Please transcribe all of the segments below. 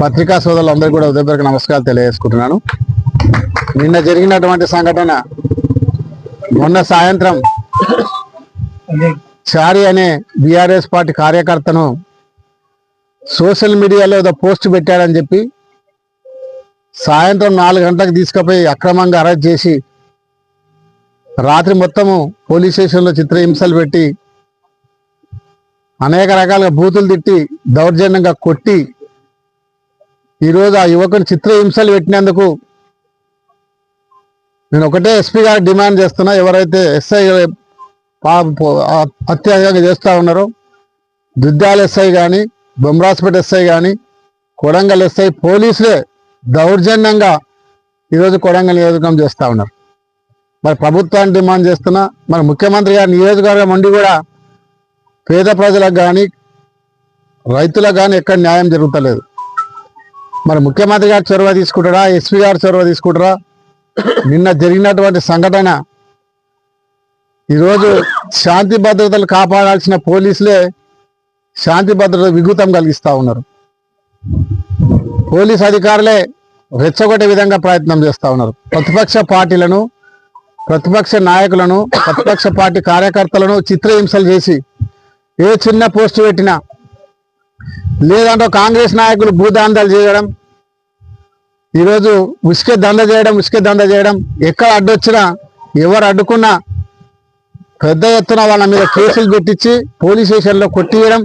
పత్రికా సోదరులందరికీ కూడా ఉదయపూర్వక నమస్కారాలు తెలియజేసుకుంటున్నాను. నిన్న జరిగినటువంటి సంఘటన మొన్న సాయంత్రం చారి అనే బీఆర్ఎస్ పార్టీ కార్యకర్తను సోషల్ మీడియాలో ఏదో పోస్ట్ పెట్టాడని చెప్పి సాయంత్రం నాలుగు గంటలకు తీసుకుపోయి అక్రమంగా అరెస్ట్ చేసి రాత్రి మొత్తము పోలీస్ స్టేషన్లో చిత్రహింసలు పెట్టి అనేక రకాలుగా బూతులు తిట్టి దౌర్జన్యంగా కొట్టి ఈరోజు ఆ యువకుని చిత్రహింసలు పెట్టినందుకు నేను ఒకటే ఎస్పీ గారికి డిమాండ్ చేస్తున్నా. ఎవరైతే ఎస్ఐ అత్యాచారంగా చేస్తూ ఉన్నారో దుద్దాల ఎస్ఐ కానీ బొమ్రాస్పేట ఎస్ఐ కానీ కొడంగల్ ఎస్ఐ పోలీసులే దౌర్జన్యంగా ఈరోజు కొడంగల్ నియోజకవర్గం చేస్తూ ఉన్నారు. మరి ప్రభుత్వాన్ని డిమాండ్ చేస్తున్నా. మరి ముఖ్యమంత్రి గారి నియోజకవర్గం ఉండి కూడా పేద ప్రజలకు కానీ రైతులకు కానీ ఎక్కడ న్యాయం జరుగుతలేదు. మరి ముఖ్యమంత్రి గారు చొరవ తీసుకుంటారా ఎస్పీ గారు చొరవ తీసుకుంటారా? నిన్న జరిగినటువంటి సంఘటన. ఈరోజు శాంతి భద్రతలు కాపాడాల్సిన పోలీసులే శాంతి భద్రత విఘుతం కలిగిస్తా ఉన్నారు. పోలీస్ అధికారులే రెచ్చగొట్టే విధంగా ప్రయత్నం చేస్తా ఉన్నారు. ప్రతిపక్ష పార్టీలను ప్రతిపక్ష నాయకులను ప్రతిపక్ష పార్టీ కార్యకర్తలను చిత్రహింసలు చేసి ఏ చిన్న పోస్టు పెట్టినా లేదంటే కాంగ్రెస్ నాయకులు భూదాందాలు చేయడం ఈరోజు ఉసుకే దంద చేయడం ఉసుకే దంద చేయడం ఎక్కడ అడ్డొచ్చినా ఎవరు అడ్డుకున్నా పెద్ద ఎత్తున వాళ్ళ మీద కేసులు పెట్టించి పోలీస్ స్టేషన్లో కొట్టియడం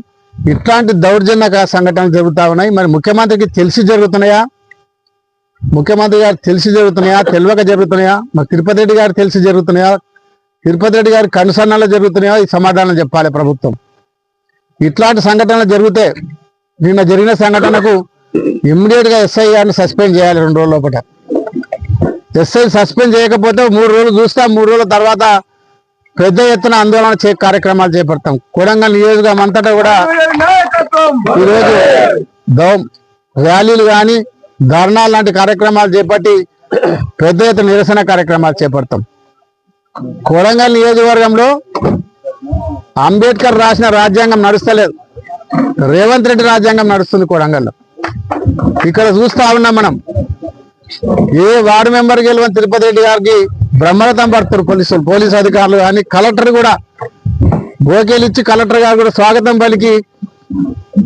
ఇట్లాంటి దౌర్జన్య సంఘటనలు జరుగుతూ ఉన్నాయి. మరి ముఖ్యమంత్రికి తెలిసి జరుగుతున్నాయా? ముఖ్యమంత్రి గారు తెలిసి జరుగుతున్నాయా? తెలియక జరుగుతున్నాయా? మరి తిరుపతి రెడ్డి గారు తెలిసి జరుగుతున్నాయా? తిరుపతి రెడ్డి గారి కనుసన్నలో జరుగుతున్నాయా? ఈ సమాధానం చెప్పాలి ప్రభుత్వం. ఇట్లాంటి సంఘటనలు జరిగితే నిన్న జరిగిన సంఘటనకు ఇమ్మీడియట్గా ఎస్ఐ గారిని సస్పెండ్ చేయాలి రెండు రోజుల లోపల. ఎస్ఐ సస్పెండ్ చేయకపోతే మూడు రోజులు చూస్తాం మూడు రోజుల తర్వాత పెద్ద ఎత్తున ఆందోళన చే కార్యక్రమాలు చేపడతాం. కొడంగల్ నియోజకవర్గం అంతటా కూడా ఈరోజు దౌ ర్యాలీలు కానీ ధర్నాలు లాంటి కార్యక్రమాలు చేపట్టి పెద్ద ఎత్తున నిరసన కార్యక్రమాలు చేపడతాం. కొడంగల్ నియోజకవర్గంలో అంబేద్కర్ రాసిన రాజ్యాంగం నడుస్తలేదు. రేవంత్ రెడ్డి రాజ్యాంగం నడుస్తుంది కొడంగల్లో ఇక్కడ చూస్తా ఉన్నాం మనం. ఏ వార్డు మెంబర్ గెలవని తిరుపతి రెడ్డి గారికి బ్రహ్మరథం పడుతున్నారు పోలీసులు పోలీసు అధికారులు కానీ కలెక్టర్ కూడా. గోకేలు ఇచ్చి కలెక్టర్ గారు కూడా స్వాగతం పలికి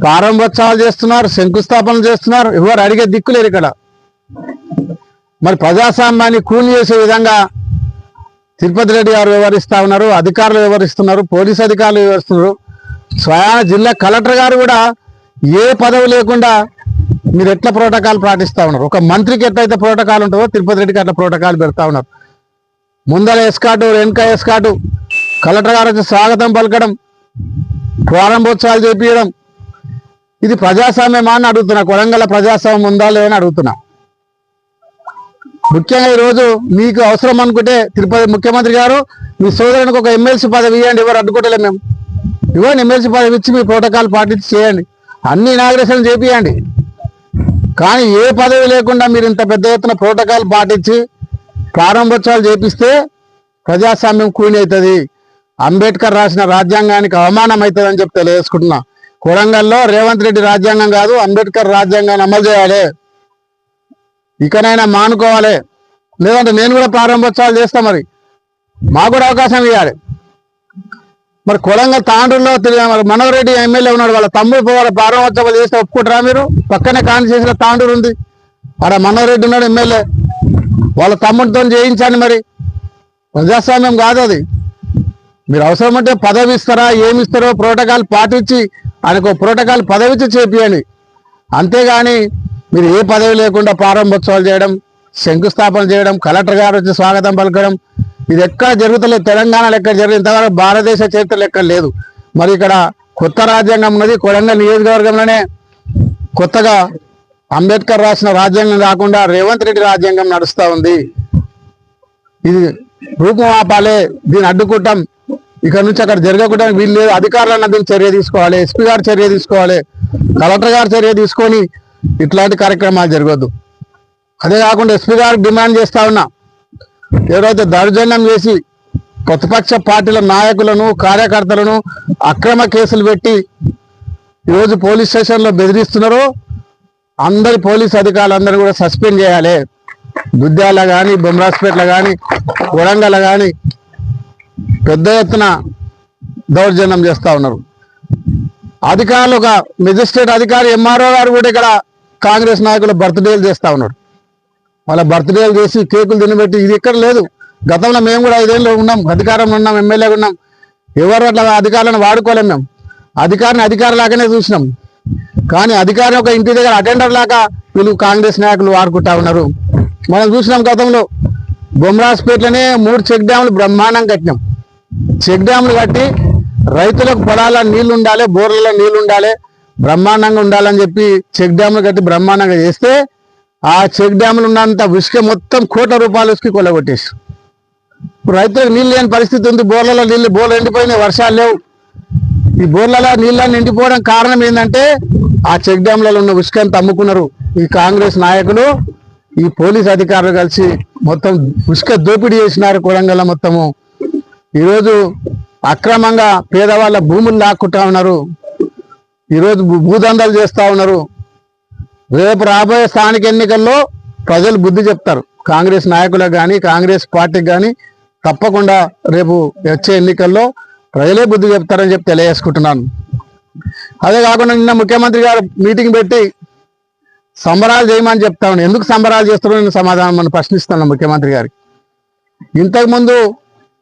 ప్రారంభోత్సవాలు చేస్తున్నారు శంకుస్థాపనలు చేస్తున్నారు. ఎవరు అడిగే దిక్కులేరు ఇక్కడ. మరి ప్రజాస్వామ్యాన్ని కూలి చేసే విధంగా తిరుపతి రెడ్డి గారు వివరిస్తూ ఉన్నారు అధికారులు వివరిస్తున్నారు పోలీసు అధికారులు వివరిస్తున్నారు స్వయాన జిల్లా కలెక్టర్ గారు కూడా ఏ పదవి లేకుండా మీరు ఎట్లా ప్రోటోకాల్ పాటిస్తూ ఉన్నారు? ఒక మంత్రికి ఎట్లయితే ప్రోటోకాల్ ఉంటుందో తిరుపతి రెడ్డికి అట్లా ప్రోటోకాల్ పెడతా ఉన్నారు. ముందర ఎస్కాటు వెనుక ఎస్కాటు కలెక్టర్ గారు వచ్చి స్వాగతం పలకడం ప్రారంభోత్సవాలు చేపించడం ఇది ప్రజాస్వామ్యమా అని అడుగుతున్నా కొడంగల్ ప్రజాస్వామ్యం ఉందా లేదని అడుగుతున్నా. ముఖ్యంగా ఈరోజు మీకు అవసరం అనుకుంటే తిరుపతి ముఖ్యమంత్రి గారు మీ సోదరునికి ఒక ఎమ్మెల్సీ పదవి ఇవ్వండి ఎవరు అడ్డుకోవట్లేదు మేము. ఇవ్వండి ఎమ్మెల్సీ పదవి ఇచ్చి మీ ప్రోటోకాల్ పాటించి చేయండి. అన్ని ఇనాగ్రేషన్ చేపియండి. కానీ ఏ పదవి లేకుండా మీరు ఇంత పెద్ద ఎత్తున ప్రోటోకాల్ పాటించి ప్రారంభోత్సవాలు చేపిస్తే ప్రజాస్వామ్యం కూని అవుతుంది. అంబేద్కర్ రాసిన రాజ్యాంగానికి అవమానం అవుతుందని చెప్తే చెప్పి తెలియజేసుకుంటున్నా. కొడంగల్లో రేవంత్ రెడ్డి రాజ్యాంగం కాదు అంబేద్కర్ రాజ్యాంగాన్ని అమలు చేయాలి. ఇకనైనా మానుకోవాలి. లేదంటే నేను కూడా ప్రారంభోత్సవాలు చేస్తా మరి. మాకు కూడా అవకాశం ఇవ్వాలి మరి కొలంగా తాండ్రులో మరి మనోహర్ రెడ్డి ఎమ్మెల్యే ఉన్నాడు వాళ్ళ తమ్ముడు పోవాలి ప్రారంభోత్సవాలు చేస్తే ఒప్పుకుంటారా మీరు? పక్కనే కాన్స్టిట్యూషన్ తాండూరు ఉంది. ఆడ మనోహర్ రెడ్డి ఉన్నాడు ఎమ్మెల్యే. వాళ్ళ తమ్ముడితో చేయించండి మరి. ప్రజాస్వామ్యం కాదు అది. మీరు అవసరం అంటే పదవి ఇస్తారా ఏమి ఇస్తారో ప్రోటోకాల్ పాటించి ఆయనకు ప్రోటోకాల్ పదవిచ్చి చేపియండి. అంతేగాని మీరు ఏ పదవి లేకుండా ప్రారంభోత్సవాలు చేయడం శంకుస్థాపన చేయడం కలెక్టర్ గారు వచ్చి స్వాగతం పలకడం ఇది ఎక్కడ జరుగుతలేదు. తెలంగాణలో ఎక్కడ జరిగింది ఇంతవరకు భారతదేశ చరిత్రలు ఎక్కడ లేదు. మరి ఇక్కడ కొత్త రాజ్యాంగం ఉన్నది. కొడంగల్ నియోజకవర్గంలోనే కొత్తగా అంబేద్కర్ రాసిన రాజ్యాంగం కాకుండా రేవంత్ రెడ్డి రాజ్యాంగం నడుస్తూ ఉంది. ఇది రూపం ఆపాలి దీన్ని అడ్డుకుంటాం. ఇక్కడ నుంచి అక్కడ జరగకుండా వీళ్ళు లేదు. అధికారులన్న దీన్ని చర్య తీసుకోవాలి. ఎస్పీ గారు చర్య తీసుకోవాలి. కలెక్టర్ గారు చర్య తీసుకొని ఇట్లాంటి కార్యక్రమాలు జరగద్దు. అదే కాకుండా ఎస్పీ గారు డిమాండ్ చేస్తా ఉన్నా. ఎవరైతే దౌర్జన్యం చేసి ప్రతిపక్ష పార్టీల నాయకులను కార్యకర్తలను అక్రమ కేసులు పెట్టి ఈరోజు పోలీస్ స్టేషన్లో బెదిరిస్తున్నారో అందరి పోలీస్ అధికారులందరూ కూడా సస్పెండ్ చేయాలి. దుద్యాల కానీ బొమ్రాస్పేటలో కానీ వరంగల్ కానీ పెద్ద ఎత్తున దౌర్జన్యం చేస్తూ ఉన్నారు. అధికారులు ఒక మెజిస్ట్రేట్ అధికారి ఎంఆర్ఓ గారు కూడా ఇక్కడ కాంగ్రెస్ నాయకులు బర్త్డేలు చేస్తా ఉన్నాడు వాళ్ళ బర్త్డేలు చేసి కేకులు తినబెట్టి ఇది ఇక్కడ లేదు. గతంలో మేము కూడా ఐదేళ్ళు ఉన్నాం అధికారంలో ఉన్నాం ఎమ్మెల్యేగా ఉన్నాం. ఎవరు అట్లా అధికారులను వాడుకోలేం మేము. అధికారిని అధికారి లాగానే చూసినాం. కానీ అధికారం ఒక ఇంటి దగ్గర అటెండర్ లాగా వీళ్ళు కాంగ్రెస్ నాయకులు వాడుకుంటా ఉన్నారు. మనం చూసినాం గతంలో బొమ్రాస్పేట్లోనే మూడు చెక్ డ్యాములు బ్రహ్మాండం కట్టినాం. చెక్ డ్యాములు కట్టి రైతులకు పొలాల నీళ్ళు ఉండాలి బోర్లలో నీళ్ళు ఉండాలి బ్రహ్మాండంగా ఉండాలని చెప్పి చెక్ డ్యాములు కట్టి బ్రహ్మాండంగా చేస్తే ఆ చెక్ డ్యాములు ఉన్నంత ఉసుక మొత్తం కోట్ల రూపాయల ఉసుక కొల్లగొట్టేసి. ఇప్పుడు రైతులకు నీళ్ళు లేని పరిస్థితి ఉంది. బోర్లలో నీళ్ళు బోర్లు ఎండిపోయినాయి వర్షాలు లేవు. ఈ బోర్లలో నీళ్ళని నిండిపోవడం కారణం ఏంటంటే ఆ చెక్ డ్యామ్లలో ఉన్న ఉసుకంతా తమ్ముకున్నారు ఈ కాంగ్రెస్ నాయకులు. ఈ పోలీస్ అధికారులు కలిసి మొత్తం ఉసుక దోపిడీ చేసినారు కొడంగల్ మొత్తము. ఈరోజు అక్రమంగా పేదవాళ్ళ భూములు లాక్కుంటా ఉన్నారు. ఈరోజు భూ- భూదందాలు చేస్తా ఉన్నారు. రేపు రాబోయే స్థానిక ఎన్నికల్లో ప్రజలు బుద్ధి చెప్తారు. కాంగ్రెస్ నాయకులకు కానీ కాంగ్రెస్ పార్టీకి కానీ తప్పకుండా రేపు వచ్చే ఎన్నికల్లో ప్రజలే బుద్ధి చెప్తారని చెప్పి తెలియజేసుకుంటున్నాను. అదే కాకుండా నిన్న ముఖ్యమంత్రి గారు మీటింగ్ పెట్టి సంబరాలు చేయమని చెప్తా ఎందుకు సంబరాలు చేస్తున్నారో నేను సమాధానం మనం ప్రశ్నిస్తున్నాను ముఖ్యమంత్రి గారికి. ఇంతకుముందు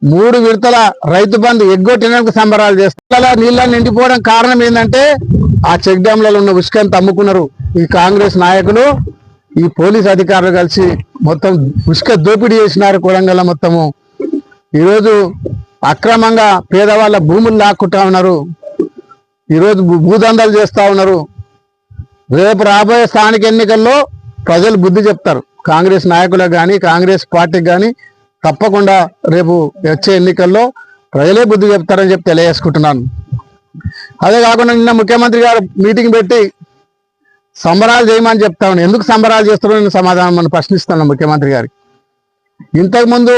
మూడు విడతల రైతు బంధు ఎగ్గొట్టినందుకు సంబరాలు చేస్తారు. నీళ్ళని నిండిపోవడం కారణం ఏంటంటే ఆ చెక్ డ్యాంలలో ఉన్న ఉసుకని తమ్ముకున్నారు ఈ కాంగ్రెస్ నాయకులు ఈ పోలీస్ అధికారులు కలిసి మొత్తం ఉసుక దోపిడీ చేసినారు కొడంగల్ మొత్తము. ఈరోజు అక్రమంగా పేదవాళ్ళ భూములు లాక్కుంటా ఉన్నారు. ఈరోజు భూ- భూదందాలు చేస్తూ ఉన్నారు. రేపు రాబోయే స్థానిక ఎన్నికల్లో ప్రజలు బుద్ధి చెప్తారు. కాంగ్రెస్ నాయకులకు కానీ కాంగ్రెస్ పార్టీకి కానీ తప్పకుండా రేపు వచ్చే ఎన్నికల్లో ప్రజలే బుద్ధి చెప్తారని చెప్పి తెలియజేసుకుంటున్నాను. అదే కాకుండా నిన్న ముఖ్యమంత్రి గారు మీటింగ్ పెట్టి సంబరాలు చేయమని చెప్తా ఉన్నాను ఎందుకు సంబరాలు చేస్తున్నారో నేను సమాధానం మనం ప్రశ్నిస్తున్నాను ముఖ్యమంత్రి గారికి. ఇంతకుముందు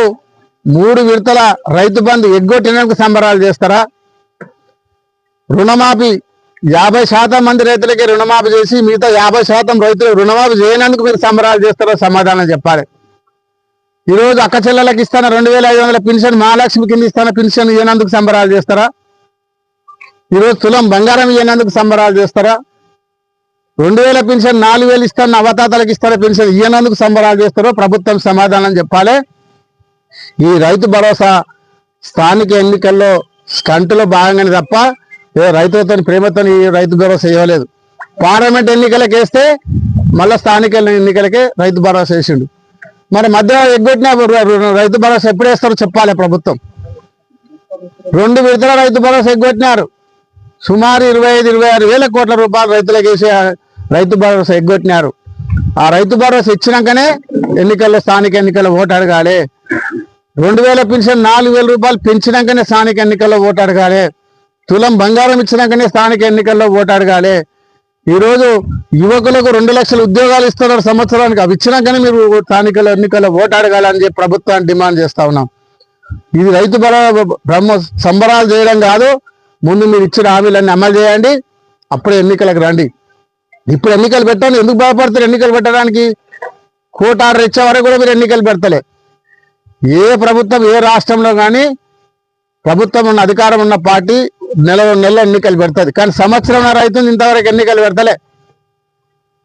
మూడు విడతల రైతు బంధు ఎగ్గొట్టినందుకు సంబరాలు చేస్తారా? రుణమాఫీ యాభై శాతం మంది రైతులకి రుణమాఫీ చేసి మిగతా యాభై శాతం రైతులు రుణమాఫీ చేయనందుకు మీరు సంబరాలు చేస్తారో సమాధానం చెప్పాలి. ఈ రోజు అక్క చెల్లెలకు ఇస్తాన రెండు వేల ఐదు వందల పెన్షన్ మహాలక్ష్మి కింద ఇస్తాన పెన్షన్ ఇవ్వనందుకు సంబరాలు చేస్తారా? ఈరోజు తులం బంగారం ఇవ్వనందుకు సంబరాలు చేస్తారా? రెండు వేల పెన్షన్ నాలుగు వేలు ఇస్తాను అవతాతలకు ఇస్తారా పెన్షన్ ఇవ్వనందుకు సంబరాలు చేస్తారో ప్రభుత్వం సమాధానం చెప్పాలి. ఈ రైతు భరోసా స్థానిక ఎన్నికల్లో స్టంట్లో భాగంగానే తప్ప ఏ రైతులతో ప్రేమతో ఈ రైతు భరోసా ఇవ్వలేదు. పార్లమెంట్ ఎన్నికలకు వేస్తే మళ్ళీ స్థానిక ఎన్నికలకే రైతు భరోసా వేసిండు. మరి మధ్య ఎగ్గొట్టిన రైతు భరోసా ఎప్పుడు వేస్తారో చెప్పాలి ప్రభుత్వం. రెండు విడతల రైతు భరోసా ఎగ్గొట్టినారు. సుమారు ఇరవై ఐదు ఇరవై ఆరు వేల కోట్ల రూపాయలు రైతులకు వేసి రైతు భరోసా ఎగ్గొట్టినారు. ఆ రైతు భరోసా ఇచ్చినాకనే ఎన్నికల్లో స్థానిక ఎన్నికల్లో ఓటు అడగాలి. రెండు వేల పెన్షన్ నాలుగు వేల రూపాయలు పెంచినాకనే స్థానిక ఎన్నికల్లో ఓటు అడగాలి. తులం బంగారం ఇచ్చినాకనే స్థానిక ఎన్నికల్లో ఓటు అడగాలి. ఈరోజు యువకులకు రెండు లక్షల ఉద్యోగాలు ఇస్తున్నారు సంవత్సరానికి. అవి ఇచ్చినాకనే మీరు స్థానిక ఎన్నికల్లో ఓటు అడగాలని చెప్పి ప్రభుత్వాన్ని డిమాండ్ చేస్తా ఉన్నాం. ఇది రైతు బల బ్రహ్మ సంబరాలు చేయడం కాదు. ముందు మీరు ఇచ్చిన హామీలన్నీ అమలు చేయండి. అప్పుడే ఎన్నికలకు రండి. ఇప్పుడు ఎన్నికలు పెట్టండి. ఎందుకు భయపడతారు ఎన్నికలు పెట్టడానికి? కోర్టు ఆర్డర్ ఇచ్చే వరకు కూడా మీరు ఎన్నికలు పెడతలే. ఏ ప్రభుత్వం ఏ రాష్ట్రంలో కానీ ప్రభుత్వం ఉన్న అధికారం ఉన్న పార్టీ నెల నెల ఎన్నికలు పెడుతుంది. కానీ సంవత్సరం అవుతుంది ఇంతవరకు ఎన్నికలు పెడతలే.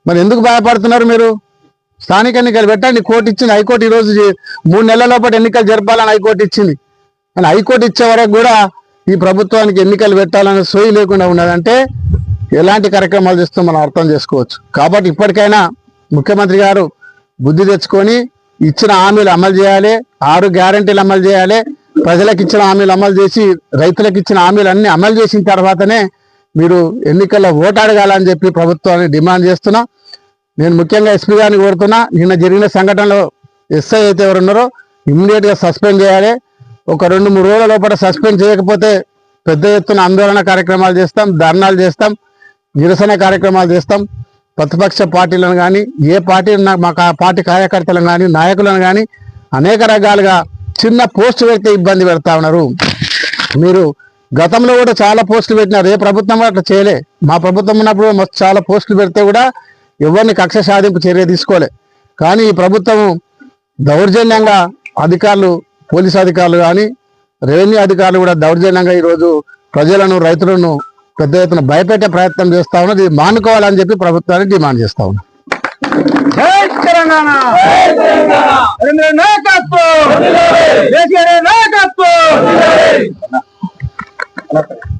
మరి ఎందుకు భయపడుతున్నారు మీరు? స్థానిక ఎన్నికలు పెట్టండి. కోర్టు ఇచ్చింది హైకోర్టు ఈరోజు మూడు నెలల లోపల ఎన్నికలు జరపాలని హైకోర్టు ఇచ్చింది. కానీ హైకోర్టు ఇచ్చే వరకు కూడా ఈ ప్రభుత్వానికి ఎన్నికలు పెట్టాలనే సోయి లేకుండా ఉన్నదంటే ఎలాంటి కార్యక్రమాలు చేస్తూ మనం అర్థం చేసుకోవచ్చు. కాబట్టి ఇప్పటికైనా ముఖ్యమంత్రి గారు బుద్ధి తెచ్చుకొని ఇచ్చిన హామీలు అమలు చేయాలి. ఆరు గ్యారంటీలు అమలు చేయాలి. ప్రజలకు ఇచ్చిన హామీలు అమలు చేసి రైతులకు ఇచ్చిన హామీలు అన్ని అమలు చేసిన తర్వాతనే మీరు ఎన్నికల్లో ఓటు అడగాలని చెప్పి ప్రభుత్వాన్ని డిమాండ్ చేస్తున్నా. నేను ముఖ్యంగా ఎస్పీ గారిని కోరుతున్నా. నిన్న జరిగిన సంఘటనలో ఎస్ఐ అయితే ఎవరు ఉన్నారో సస్పెండ్ చేయాలి. ఒక రెండు మూడు రోజుల లోపల సస్పెండ్ చేయకపోతే పెద్ద ఎత్తున ఆందోళన కార్యక్రమాలు చేస్తాం ధర్నాలు చేస్తాం నిరసన కార్యక్రమాలు చేస్తాం. ప్రతిపక్ష పార్టీలను కానీ ఏ పార్టీ మా పార్టీ కార్యకర్తలను కానీ నాయకులను కానీ అనేక రకాలుగా చిన్న పోస్ట్ పెడితే ఇబ్బంది పెడతా ఉన్నారు. మీరు గతంలో కూడా చాలా పోస్టులు పెట్టినారు ఏ ప్రభుత్వం కూడా అట్లా చేయలే. మా ప్రభుత్వం ఉన్నప్పుడు చాలా పోస్టులు పెడితే కూడా ఎవరిని కక్ష సాధింపు చర్య తీసుకోలే. కానీ ఈ ప్రభుత్వం దౌర్జన్యంగా అధికారులు పోలీస్ అధికారులు కానీ రెవెన్యూ అధికారులు కూడా దౌర్జన్యంగా ఈరోజు ప్రజలను రైతులను పెద్ద ఎత్తున భయపెట్టే ప్రయత్నం చేస్తా ఉన్నది. మానుకోవాలని చెప్పి ప్రభుత్వాన్ని డిమాండ్ చేస్తా ఉన్నాం. జై తెలంగాణ! నరేంద్ర నాయకత్వం! నాయకత్వం!